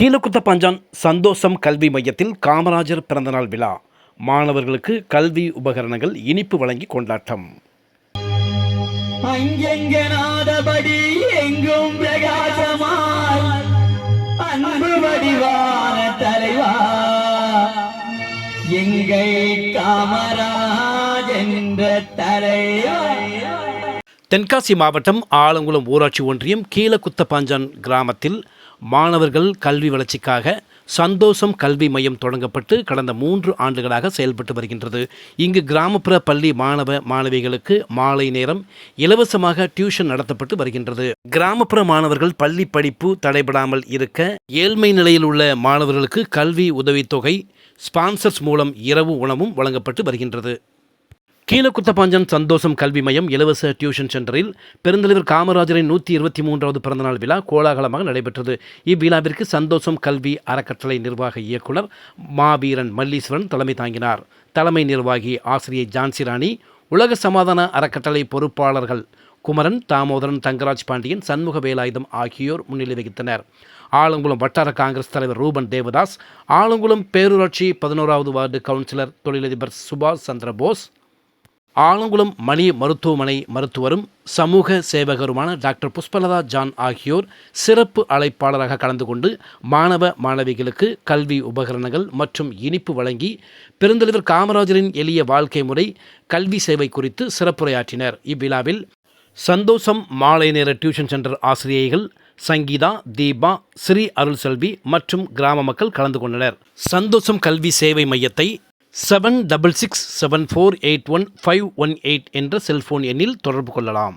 கீழக்குத்த பஞ்சான் சந்தோஷம் கல்வி மையத்தில் காமராஜர் பிறந்தநாள் விழா. மாணவர்களுக்கு கல்வி உபகரணங்கள் இனிப்பு வழங்கி கொண்டாட்டம். தென்காசி மாவட்டம் ஆலங்குளம் ஊராட்சி ஒன்றியம் கீழக்குத்த பாஞ்சான் கிராமத்தில் மாணவர்கள் கல்வி வளர்ச்சிக்காக சந்தோஷம் கல்வி மையம் தொடங்கப்பட்டு கடந்த மூன்று ஆண்டுகளாக செயல்பட்டு வருகின்றது. இங்கு கிராமப்புற பள்ளி மாணவ மாணவிகளுக்கு மாலை நேரம் இலவசமாக டியூஷன் நடத்தப்பட்டு வருகின்றது. கிராமப்புற மாணவர்கள் பள்ளி படிப்பு தடைபடாமல் இருக்க ஏழ்மை நிலையில் உள்ள மாணவர்களுக்கு கல்வி உதவித்தொகை ஸ்பான்சர்ஸ் மூலம் இரவு உணவும் வழங்கப்பட்டு வருகின்றது. கீழக்குத்தப்பாஞ்சன் சந்தோஷம் கல்வி மையம் இலவச டியூஷன் சென்டரில் பெருந்தலைவர் காமராஜரின் நூற்றி இருபத்தி மூன்றாவது பிறந்தநாள் விழா கோலாகலமாக நடைபெற்றது. இவ்விழாவிற்கு சந்தோஷம் கல்வி அறக்கட்டளை நிர்வாக இயக்குனர் மாவீரன் மல்லீஸ்வரன் தலைமை தாங்கினார். தலைமை நிர்வாகி ஆசிரியை ஜான்சி ராணி உலக சமாதான அறக்கட்டளை பொறுப்பாளர்கள் குமரன் தாமோதரன் தங்கராஜ் பாண்டியன் சண்முக வேலாயுதம் ஆகியோர் முன்னிலை வகித்தனர். ஆலங்குளம் வட்டார காங்கிரஸ் தலைவர் ரூபன் தேவதாஸ் ஆலங்குளம் பேரூராட்சி பதினோராவது வார்டு கவுன்சிலர் தொழிலதிபர் சுபாஷ் சந்திர போஸ் ஆலங்குளம் மணி மருத்துவமனை மருத்துவரும் சமூக சேவகருமான டாக்டர் புஷ்பலதா ஜான் ஆகியோர் சிறப்பு அழைப்பாளராக கலந்து கொண்டு மாணவ மாணவிகளுக்கு கல்வி உபகரணங்கள் மற்றும் இனிப்பு வழங்கி பெருந்தலைவர் காமராஜரின் எளிய வாழ்க்கை முறை கல்வி சேவை குறித்து சிறப்புரையாற்றினர். இவ்விழாவில் சந்தோஷம் மாலை நேர டியூஷன் சென்டர் ஆசிரியைகள் சங்கீதா தீபா ஸ்ரீ அருள் செல்வி மற்றும் கிராம மக்கள் கலந்து கொண்டனர். சந்தோஷம் கல்வி சேவை மையத்தை seven double six seven four eight one five one eight என்ற செல்போன் எண்ணில் தொடர்பு கொள்ளலாம்.